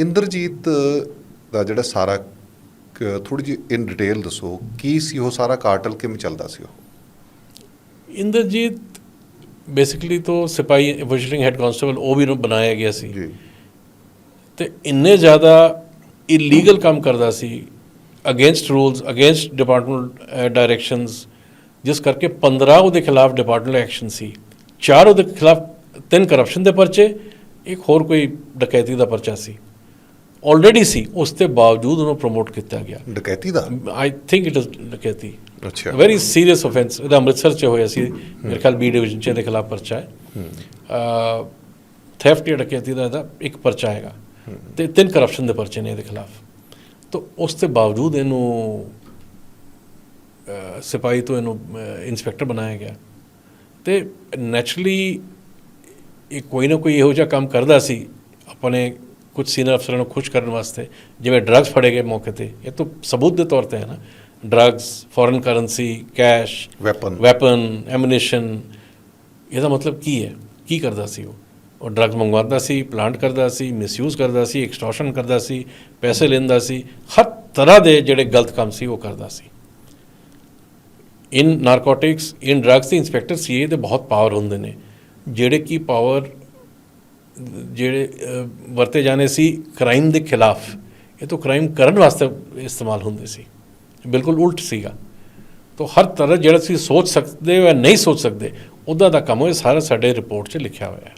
ਇੰਦਰਜੀਤ ਦਾ ਜਿਹੜਾ ਸਾਰਾ ਥੋੜੀ ਜਿਹੀ ਇਨ ਡਿਟੇਲ ਦੱਸੋ ਕੀ ਸੀ ਉਹ ਸਾਰਾ ਕਾਰਟਲ ਕਿਵੇਂ ਚੱਲਦਾ ਸੀ ਉਹ? ਇੰਦਰਜੀਤ ਬੇਸਿਕਲੀ ਤੋਂ ਸਿਪਾਹੀ ਵਿਜ਼ਿਟਿੰਗ ਹੈਡ ਕਾਂਸਟੇਬਲ ਉਹ ਵੀ ਨੂੰ ਬਣਾਇਆ ਗਿਆ ਸੀ। ਜੀ। ਤੇ ਇੰਨੇ ਜ਼ਿਆਦਾ ਇਲੀਗਲ ਕੰਮ ਕਰਦਾ ਸੀ against rules against department directions ਜਿਸ ਕਰਕੇ 15 ਉਹਦੇ ਖਿਲਾਫ ਡਿਪਾਰਟਮੈਂਟ ਐਕਸ਼ਨ ਸੀ ਚਾਰ ਉਹਦੇ ਖਿਲਾਫ ਤਿੰਨ ਕਰਪਸ਼ਨ ਦੇ ਪਰਚੇ ਇੱਕ ਹੋਰ ਕੋਈ ਡਕੈਤੀ ਦਾ ਪਰਚਾ ਸੀ। ਆਲਰੇਡੀ ਸੀ ਉਸ ਦੇ ਬਾਵਜੂਦ ਉਹਨੂੰ ਪ੍ਰਮੋਟ ਕੀਤਾ ਗਿਆ। ਡਕੈਤੀ ਦਾ? I think it is dacoity. ਅੱਛਾ। ਵੈਰੀ ਸੀਰੀਅਸ ਆਫੈਂਸ ਇਹਦਾ ਅੰਮ੍ਰਿਤਸਰ ਚ ਹੋਇਆ ਸੀ। ਮੇਰੇ ਖਿਆਲ ਬੀ ਡਿਵੀਜ਼ਨ ਚ ਇਹਦੇ ਖਿਲਾਫ ਪਰਚਾ ਹੈ। ਥੈਫਟ ਜਾਂ ਡਕੈਤੀ ਦਾ ਇਹਦਾ ਇੱਕ ਪਰਚਾ ਹੈਗਾ। ਤੇ ਤਿੰਨ ਕਰਪਸ਼ਨ ਦੇ ਪਰਚੇ ਨੇ ਇਹਦੇ ਖਿਲਾਫ। ਤਾਂ ਉਸ ਦੇ ਬਾਵਜੂਦ ਇਹਨੂੰ ਸਿਪਾਹੀ ਤੋਂ ਇਹਨੂੰ ਇਨਸਪੈਕਟਰ ਬਣਾਇਆ ਗਿਆ। ਤੇ ਨੈਚੁਰਲੀ ਇਹ ਕੋਈ ਨਾ ਕੋਈ ਇਹੋ ਜਿਹਾ ਕੰਮ ਕਰਦਾ ਸੀ। ਆਪਣੇ ਕੁਝ ਸੀਨੀਅਰ ਅਫਸਰਾਂ ਨੂੰ ਖੁਸ਼ ਕਰਨ ਵਾਸਤੇ ਜਿਵੇਂ ਡਰੱਗਸ ਫੜੇ ਗਏ ਮੌਕੇ ਤੇ ਇਹ ਤਾਂ ਸਬੂਤ ਦੇ ਤੌਰ ਤੇ ਹੈ ਨਾ। Drugs foreign currency cash weapon weapon ammunition ਇਹਦਾ ਮਤਲਬ ਕੀ ਹੈ? ਕੀ ਕਰਦਾ ਸੀ ਉਹ? ਉਹ ਡਰੱਗਸ ਮੰਗਵਾਉਂਦਾ ਸੀ ਪਲਾਂਟ ਕਰਦਾ ਸੀ ਮਿਸਯੂਜ਼ ਕਰਦਾ ਸੀ ਐਕਸਟੋਰਸ਼ਨ ਕਰਦਾ ਸੀ ਪੈਸੇ ਲੈਂਦਾ ਸੀ ਹਰ ਤਰ੍ਹਾਂ ਦੇ ਜਿਹੜੇ ਗਲਤ ਕੰਮ ਸੀ ਉਹ ਕਰਦਾ ਸੀ। ਇਨ ਨਾਰਕੋਟਿਕਸ ਇਨ ਡਰੱਗਸ ਦੇ ਇੰਸਪੈਕਟਰ ਸੀਏ ਦੇ ਬਹੁਤ ਪਾਵਰ ਹੁੰਦੇ ਨੇ ਜਿਹੜੇ ਕੀ ਪਾਵਰ ਜਿਹੜੇ ਵਰਤੇ ਜਾਣੇ ਸੀ ਕ੍ਰਾਈਮ ਦੇ ਖਿਲਾਫ, ਇਹ ਤਾਂ ਕ੍ਰਾਈਮ ਕਰਨ ਵਾਸਤੇ ਇਸਤੇਮਾਲ ਹੁੰਦੇ ਸੀ। ਬਿਲਕੁਲ ਉਲਟ ਸੀਗਾ। ਤਾਂ ਹਰ ਤਰ੍ਹਾਂ ਜਿਹੜਾ ਤੁਸੀਂ ਸੋਚ ਸਕਦੇ ਹੋ ਜਾਂ ਨਹੀਂ ਸੋਚ ਸਕਦੇ, ਉਹਦਾ ਦਾ ਕੰਮ ਇਹ ਸਾਰਾ ਸਾਡੇ ਰਿਪੋਰਟ 'ਚ ਲਿਖਿਆ ਹੋਇਆ ਹੈ।